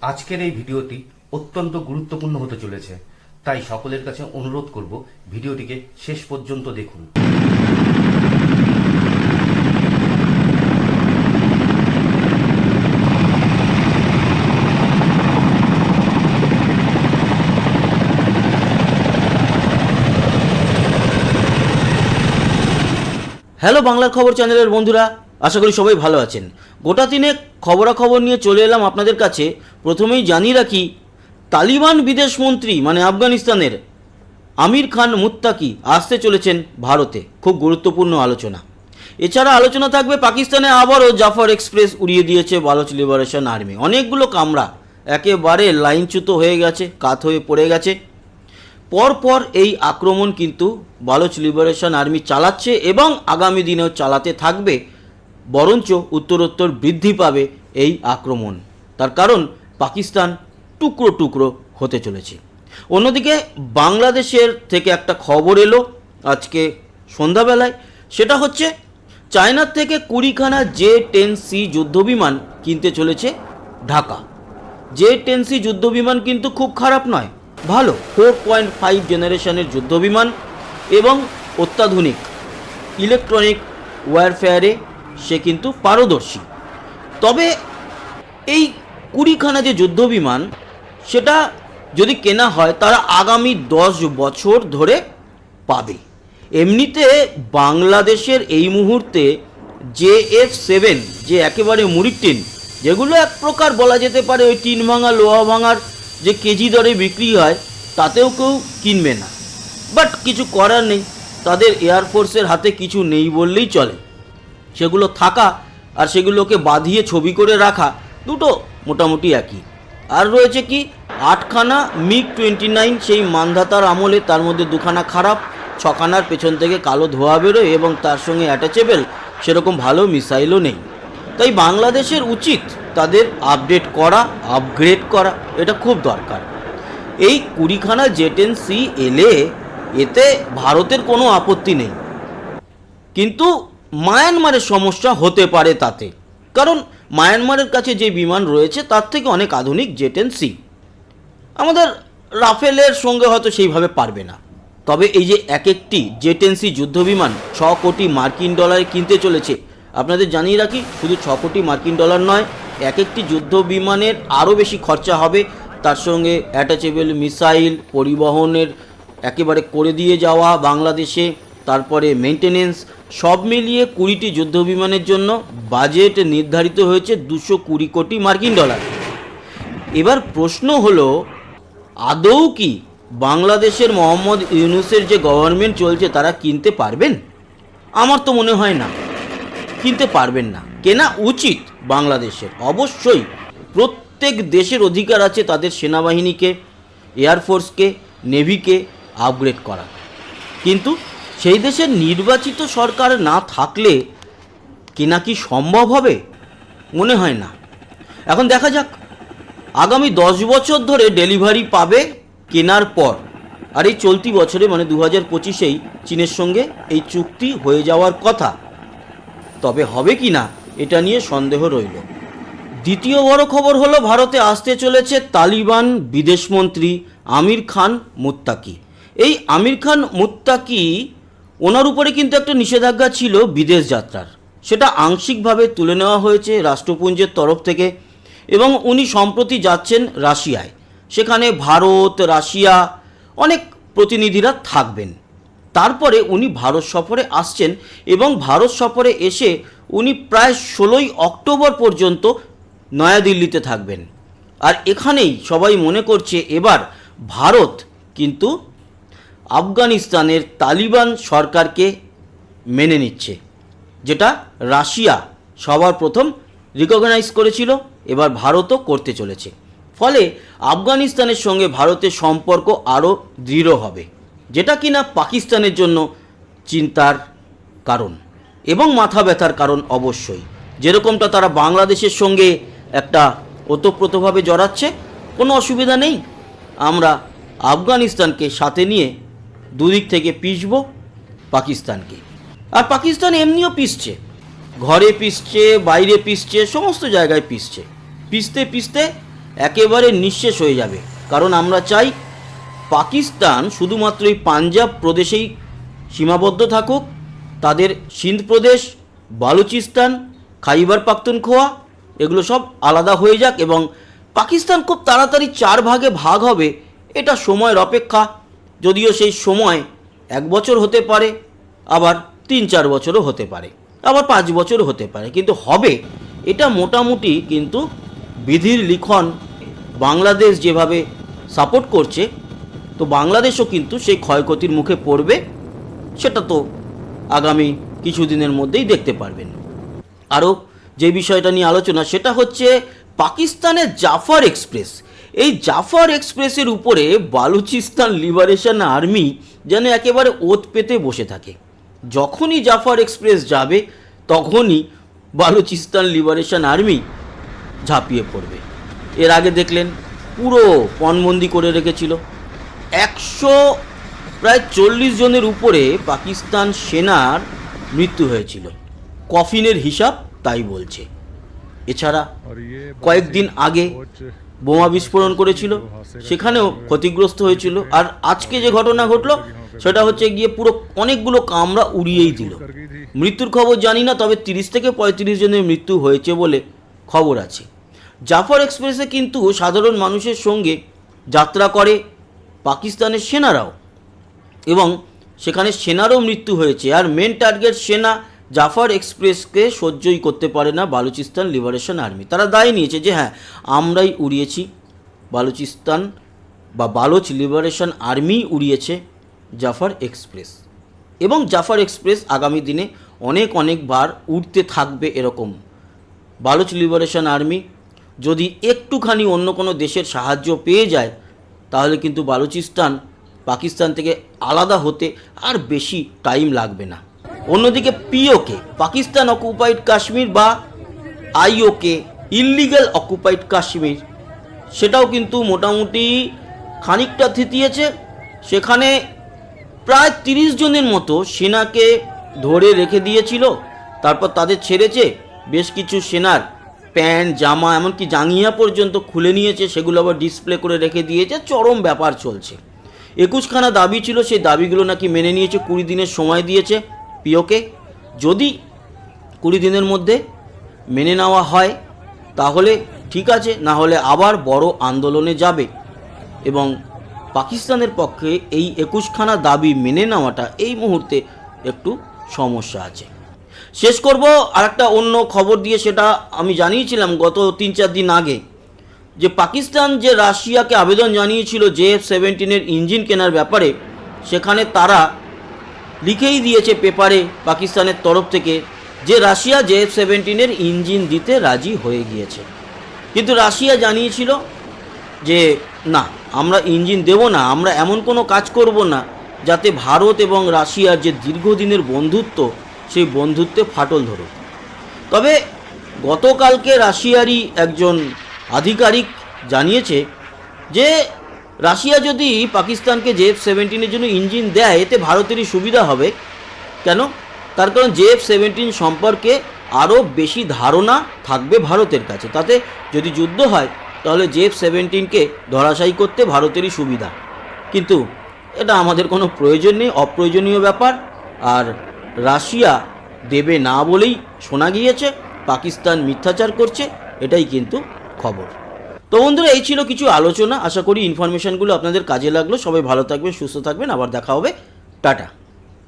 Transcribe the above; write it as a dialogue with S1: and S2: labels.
S1: আজকের এই ভিডিওটি অত্যন্ত গুরুত্বপূর্ণ হতে চলেছে, তাই সকলের কাছে অনুরোধ করব ভিডিওটিকে শেষ পর্যন্ত দেখুন।
S2: হ্যালো বাংলার খবর চ্যানেলের বন্ধুরা আশা করি সবাই ভালো আছেন। গোটা তিনে খবরাখবর নিয়ে চলে এলাম আপনাদের কাছে। প্রথমেই জানিয়ে রাখি, তালিবান বিদেশমন্ত্রী মানে আফগানিস্তানের আমির খান মুত্তাকি, আসতে চলেছেন ভারতে। খুব গুরুত্বপূর্ণ আলোচনা। এছাড়া আলোচনা থাকবে পাকিস্তানে আবারও জাফর এক্সপ্রেস উড়িয়ে দিয়েছে বালোচ লিবারেশন আর্মি। অনেকগুলো কামরা একেবারে লাইনচ্যুত হয়ে গেছে, কাত হয়ে পড়ে গেছে। পরপর এই আক্রমণ কিন্তু বালোচ লিবারেশন আর্মি চালাচ্ছে এবং আগামী দিনেও চালাতে থাকবে বরঞ্চ উত্তরোত্তর বৃদ্ধি পাবে এই আক্রমণ। তার কারণ পাকিস্তান টুকরো টুকরো হতে চলেছে। অন্যদিকে বাংলাদেশের থেকে একটা খবর এলো আজকে সন্ধ্যাবেলায়। সেটা হচ্ছে, চায়নার থেকে কুড়িখানা জে টেন সি যুদ্ধবিমান কিনতে চলেছে ঢাকা। জে টেন সি যুদ্ধবিমান কিন্তু খুব খারাপ নয়, ভালো। ফোর পয়েন্ট ফাইভ জেনারেশনের যুদ্ধবিমান এবং অত্যাধুনিক ইলেকট্রনিক ওয়ারফেয়ারে সে কিন্তু পারদর্শী। তবে এই কুড়িখানা যে যুদ্ধবিমান, সেটা যদি কেনা হয়, তারা আগামী দশ বছর ধরে পাবে। এমনিতে বাংলাদেশের এই মুহূর্তে জে এফ সেভেন, যে একেবারে মুড়ির টিন, যেগুলো এক প্রকার বলা যেতে পারে ওই টিন ভাঙা, লোহা ভাঙার যে কেজি দরে বিক্রি হয়, তাতেও কেউ কিনবে না। বাট কিছু করার নেই। তাদের এয়ারফোর্সের হাতে কিছু নেই বললেই চলে। সেগুলো থাকা আর সেগুলোকে বাঁধিয়ে ছবি করে রাখা দুটো মোটামুটি একই। আর রয়েছে কি, আটখানা মিগ টোয়েন্টি নাইন সেই মানধাতার আমলে তার মধ্যে দুখানা খারাপ, ছখানার পেছন থেকে কালো ধোয়া বেরোয় এবং তার সঙ্গে অ্যাটাচেবেল সেরকম ভালো মিসাইলও নেই। তাই বাংলাদেশের উচিত তাদের আপডেট করা, আপগ্রেড করা, এটা খুব দরকার। এই কুড়িখানা জেটেন সি এলে এতে ভারতের কোনো আপত্তি নেই। কিন্তু মায়ানমারের সমস্যা হতে পারে তাতে। কারণ মায়ানমারের কাছে যে বিমান রয়েছে, তার থেকে অনেক আধুনিক জেটেন সি। আমাদের রাফেলের সঙ্গে হয়তো সেইভাবে পারবে না। তবে এই যে এক একটি জেটেন্সি যুদ্ধবিমান ছ কোটি মার্কিন ডলারে কিনতে চলেছে, আপনাদের জানিয়ে রাখি, শুধু ছ কোটি মার্কিন ডলার নয়, এক একটি যুদ্ধ বিমানের আরও বেশি খরচা হবে। তার সঙ্গে অ্যাটাচেবল মিসাইল পরিবহনের একেবারে করে দিয়ে যাওয়া বাংলাদেশে তারপরে মেনটেনেন্স সব মিলিয়ে কুড়িটি যুদ্ধ বিমানের জন্য বাজেট নির্ধারিত হয়েছে দুশো কুড়ি কোটি মার্কিন ডলার এবার প্রশ্ন হলো, আদৌ কি বাংলাদেশের মোহাম্মদ ইউনুসের যে গভর্নমেন্ট চলছে তারা কিনতে পারবেন? আমার তো মনে হয় না। কিনতে পারবেন না। কেনা উচিত বাংলাদেশের। অবশ্যই প্রত্যেক দেশের অধিকার আছে তাদের সেনাবাহিনীকে এয়ারফোর্সকে নেভিকে আপগ্রেড করা কিন্তু সেই দেশের নির্বাচিত সরকার না থাকলে কেনা কি সম্ভব হবে? মনে হয় না। এখন দেখা যাক, আগামী দশ বছর ধরে ডেলিভারি পাবে কেনার পর। আর এই চলতি বছরে মানে দু হাজার পঁচিশেই চীনের সঙ্গে এই চুক্তি হয়ে যাওয়ার কথা। তবে হবে কি না, এটা নিয়ে সন্দেহ রইল। দ্বিতীয় বড় খবর হলো, ভারতে আসতে চলেছে তালিবান বিদেশমন্ত্রী আমির খান মুত্তাকি। এই আমির খান মুত্তাকি ওনার উপরে কিন্তু একটা নিষেধাজ্ঞা ছিল বিদেশ যাত্রার। সেটা আংশিকভাবে তুলে নেওয়া হয়েছে রাষ্ট্রপুঞ্জের তরফ থেকে এবং উনি সম্প্রতি যাচ্ছেন রাশিয়ায়। সেখানে ভারত, রাশিয়া অনেক প্রতিনিধিরা থাকবেন। তারপরে উনি ভারত সফরে আসছেন এবং ভারত সফরে এসে উনি প্রায় ষোলোই অক্টোবর পর্যন্ত নয়াদিল্লিতে থাকবেন। আর এখানেই সবাই মনে করছে এবার ভারত কিন্তু আফগানিস্তানের তালিবান সরকারকে মেনে নিচ্ছে, যেটা রাশিয়া সবার প্রথম রিকগনাইজ করেছিল, এবার ভারতও করতে চলেছে। ফলে আফগানিস্তানের সঙ্গে ভারতের সম্পর্ক আরও দৃঢ় হবে, যেটা কিনা পাকিস্তানের জন্য চিন্তার কারণ এবং মাথা ব্যথার কারণ অবশ্যই। যেরকমটা তারা বাংলাদেশের সঙ্গে একটা ওতপ্রোতভাবে জড়াচ্ছে, কোনো অসুবিধা নেই। আমরা আফগানিস্তানকে সাথে নিয়ে দুদিক থেকে পিষব পাকিস্তানকে। আর পাকিস্তান এমনিও পিসছে ঘরে পিসছে বাইরে পিসছে সমস্ত জায়গায় পিসছে পিসতে পিসতে একেবারে নিঃশেষ হয়ে যাবে। কারণ আমরা চাই পাকিস্তান শুধুমাত্র এই পাঞ্জাব প্রদেশেই সীমাবদ্ধ থাকুক। তাদের সিন্ধ প্রদেশ, বালুচিস্তান, খাইবার পাখতুনখোয়া, এগুলো সব আলাদা হয়ে যাক এবং পাকিস্তান খুব তাড়াতাড়ি চার ভাগে ভাগ হবে। এটা সময়ের অপেক্ষা। যদিও সেই সময় এক বছর হতে পারে, আবার তিন চার বছরও হতে পারে, আবার পাঁচ বছরও হতে পারে, কিন্তু হবে। এটা মোটামুটি কিন্তু বিধির লিখন বাংলাদেশ যেভাবে সাপোর্ট করছে, তো বাংলাদেশও কিন্তু সেই ক্ষয়ক্ষতির মুখে পড়বে, সেটা তো আগামী কিছুদিনের মধ্যেই দেখতে পারবেন। আরও যে বিষয়টা নিয়ে আলোচনা, সেটা হচ্ছে পাকিস্তানের জাফর এক্সপ্রেস। এই জাফার এক্সপ্রেসের উপরে বালুচিস্তান লিবারেশন আর্মি যেন একেবারে ওত পেতে বসে থাকে। যখনই জাফার এক্সপ্রেস যাবে তখনই বালুচিস্তান লিবারেশন আর্মি ঝাঁপিয়ে পড়বে। এর আগে দেখলেন পুরো পণবন্দি করে রেখেছিল। একশো প্রায় চল্লিশ জনের উপরে পাকিস্তান সেনার মৃত্যু হয়েছিল। কফিনের হিসাব তাই বলছে। এছাড়া কয়েকদিন আগে বোমা বিস্ফোরণ করেছিল, সেখানেও ক্ষতিগ্রস্ত হয়েছিল। আর আজকে যে ঘটনা ঘটলো, সেটা হচ্ছে গিয়ে পুরো অনেকগুলো কামরা উড়িয়েই দিল। মৃত্যুর খবর জানি না, তবে তিরিশ থেকে পঁয়ত্রিশ জনের মৃত্যু হয়েছে বলে খবর আছে। জাফর এক্সপ্রেসে কিন্তু সাধারণ মানুষের সঙ্গে যাত্রা করে পাকিস্তানের সেনারাও এবং সেখানে সেনারও মৃত্যু হয়েছে। আর মেন টার্গেট সেনা জাফর এক্সপ্রেসকে সহ্যই করতে পারে না বালুচিস্তান লিবারেশন আর্মি। তারা দায় নিয়েছে যে হ্যাঁ আমরাই উড়িয়েছি বালুচিস্তান বা বালোচ লিবারেশন আর্মি উড়িয়েছে জাফর এক্সপ্রেস। এবং জাফর এক্সপ্রেস আগামী দিনে অনেক অনেকবার উঠতে থাকবে এরকম বালুচ লিবারেশন আর্মি। যদি একটুখানি অন্য কোনো দেশের সাহায্য পেয়ে যায়, তাহলে কিন্তু বালুচিস্তান পাকিস্তান থেকে আলাদা হতে আর বেশি টাইম লাগবে না। অন্যদিকে পিওকে, পাকিস্তান অকুপাইড কাশ্মীর বা আইওকে ইল্লিগাল অকুপাইড কাশ্মীর। সেটাও কিন্তু মোটামুটি খানিকটা থিতিয়েছে। সেখানে প্রায় তিরিশ জনের মতো সেনাকে ধরে রেখে দিয়েছিল। তারপর তাদের ছেড়েছে। বেশ কিছু সেনার প্যান্ট, জামা, এমনকি জাঙ্গিয়া পর্যন্ত খুলে নিয়েছে। সেগুলো আবার ডিসপ্লে করে রেখে দিয়েছে। চরম ব্যাপার চলছে। একুশখানা দাবি ছিল। সেই দাবিগুলো নাকি মেনে নিয়েছে। কুড়ি দিনের সময় দিয়েছে। পিওকে যদি কুড়ি দিনের মধ্যে মেনে নেওয়া হয়, তাহলে ঠিক আছে, না হলে আবার বড় আন্দোলনে যাবে। এবং পাকিস্তানের পক্ষে এই একুশখানা দাবি মেনে নেওয়াটা এই মুহূর্তে একটু সমস্যা আছে। শেষ করব আর একটা অন্য খবর দিয়ে সেটা আমি জানিয়েছিলাম গত তিন চার দিন আগে, যে পাকিস্তান যে রাশিয়াকে আবেদন জানিয়েছিল জে এফ সেভেন্টিনের ইঞ্জিন কেনার ব্যাপারে, সেখানে তারা লিখেই দিয়েছে পেপারে পাকিস্তানের তরফ থেকে যে রাশিয়া জে এফ সেভেন্টিনের ইঞ্জিন দিতে রাজি হয়ে গিয়েছে। কিন্তু রাশিয়া জানিয়েছিল যে, না, আমরা ইঞ্জিন দেব না, আমরা এমন কোনো কাজ করব না যাতে ভারত এবং রাশিয়ার যে দীর্ঘদিনের বন্ধুত্ব, সেই বন্ধুত্বে ফাটল ধরুক। তবে গতকালকে রাশিয়ারই একজন আধিকারিক জানিয়েছে যে রাশিয়া যদি পাকিস্তানকে জে এফ সেভেন্টিনের জন্য ইঞ্জিন দেয়, এতে ভারতেরই সুবিধা হবে। কেন? তার কারণ জে এফ সেভেন্টিন সম্পর্কে আরও বেশি ধারণা থাকবে ভারতের কাছে। তাতে যদি যুদ্ধ হয়, তাহলে জে এফ সেভেন্টিনকে ধরাশায়ী করতে ভারতেরই সুবিধা। কিন্তু এটা আমাদের কোনো প্রয়োজন নেই, অপ্রয়োজনীয় ব্যাপার। আর রাশিয়া দেবে না বলেই শোনা গিয়েছে, পাকিস্তান মিথ্যাচার করছে, এটাই কিন্তু খবর। তো বন্ধুরা, এই ছিল কিছু আলোচনা। আশা করি ইনফরমেশানগুলো আপনাদের কাজে লাগল। সবাই ভালো থাকবেন, সুস্থ থাকবেন। আবার দেখা হবে। টাটা।